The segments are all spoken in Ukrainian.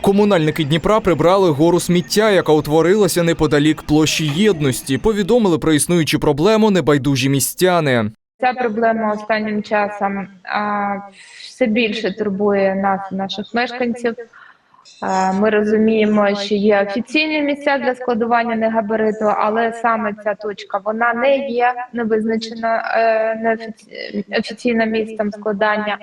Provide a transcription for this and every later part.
Комунальники Дніпра прибрали гору сміття, яка утворилася неподалік площі єдності. Повідомили про існуючу проблему небайдужі містяни. Ця проблема останнім часом а, все більше турбує нас, наших мешканців. Ми розуміємо, що є офіційні місця для складування негабариту, але саме ця точка вона не є не визначена е, офіційним місцем складання,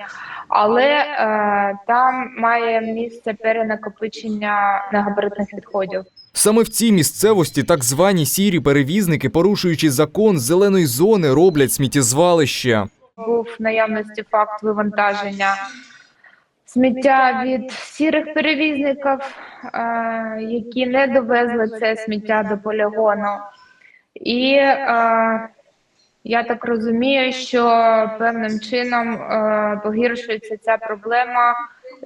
але е, там має місце перенакопичення негабаритних відходів. Саме в цій місцевості так звані сірі перевізники, порушуючи закон зеленої зони, роблять сміттєзвалище. був наявності факт вивантаження сміття від сірих перевізників, е, які не довезли це сміття до полігону. І е, я так розумію, що певним чином е, погіршується ця проблема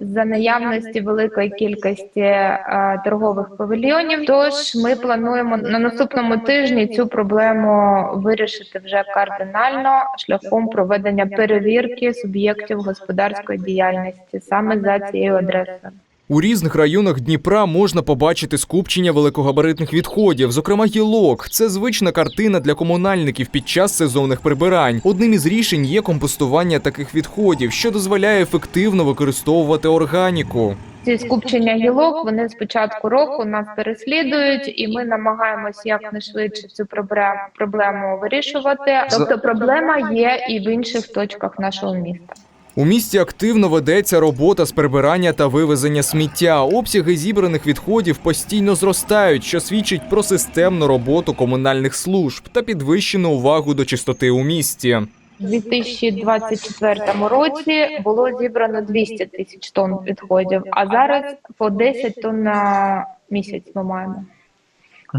за наявності великої кількості е, торгових павільйонів. Тож ми плануємо на наступному тижні цю проблему вирішити вже кардинально шляхом проведення перевірки суб'єктів господарської діяльності саме за цією адресою. У різних районах Дніпра можна побачити скупчення великогабаритних відходів, зокрема гілок. Це звична картина для комунальників під час сезонних прибирань. Одним із рішень є компостування таких відходів, що дозволяє ефективно використовувати органіку. Ці скупчення гілок вони з початку року нас переслідують, і ми намагаємось якнайшвидше цю проблему, проблему вирішувати. Тобто проблема є і в інших точках нашого міста. У місті активно ведеться робота з прибирання та вивезення сміття. Обсяги зібраних відходів постійно зростають, що свідчить про системну роботу комунальних служб та підвищену увагу до чистоти у місті. У 2024 році було зібрано 200 тисяч тонн відходів, а зараз по 10 тонн на місяць ми маємо.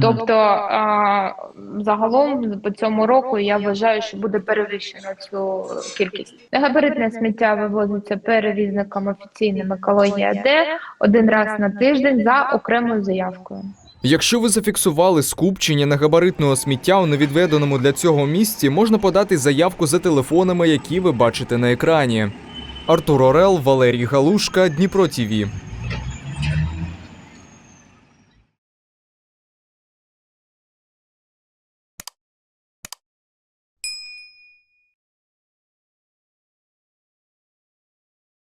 Тобто а, загалом по цьому року я вважаю, що буде перевищено цю кількість. Негабаритне сміття вивозиться перевізником офіційним екологія Д один раз на тиждень за окремою заявкою. Якщо ви зафіксували скупчення негабаритного сміття у невідведеному для цього місці, можна подати заявку за телефонами, які ви бачите на екрані. Артур Орел, Валерій Галушка, Дніпро ТІВІ.